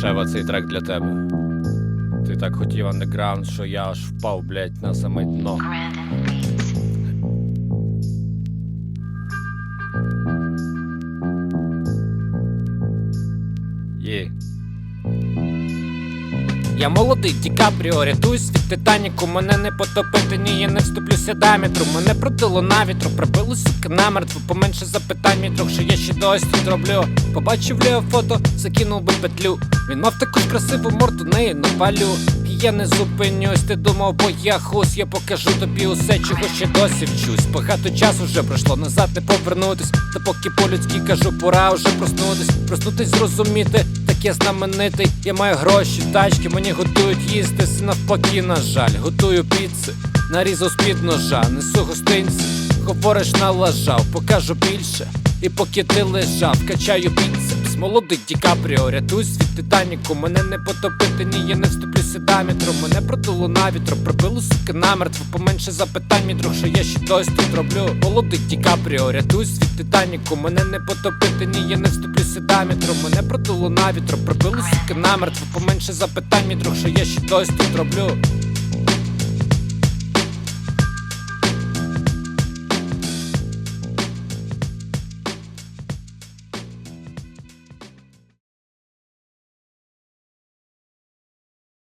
Шева, цей трек для тебе. Ти так хотів андеграунд, що я аж впав, блять, на саме дно. Я молодий Дікапріо, рятуюсь від Титаніку, мене не потопити, ні, я не вступлюся дамітру. Мене продило на вітру, прибило сука намертво, поменше запитань мій що я ще досі роблю. Побачив Лео фото, закинув би петлю. Він мав таку ж красиву морду, неї напалю. Я не зупинюсь, ти думав, бо я хус, я покажу тобі усе, чого ще досі вчусь. Багато часу вже пройшло, назад не повернутись. Та поки по-людськи кажу, пора вже проснутись, проснутись, зрозуміти, так я знаменитий. Я маю гроші, тачки, мені готують їсти. Навпаки, на жаль, готую піци, нарізав з-під ножа, несу гостинці. Говориш, налажав, покажу більше. І поки ти лежав, качаю біцепс. Молодий Ді Капріо, рятуюсь від Титаніку. Мене не потопити, ні, я не вступлюся дамітру Мене продуло на вітру, прибило суки намертво. Поменше запитань, мій друг, що я ще досі тут роблю. Молодий Ді Капріо, рятуюсь від Титаніку. Мене не потопити, ні, я не вступлюся дамітру Мене продуло на вітру, прибило суки намертво. Поменше запитань, мій друг, що я ще досі тут роблю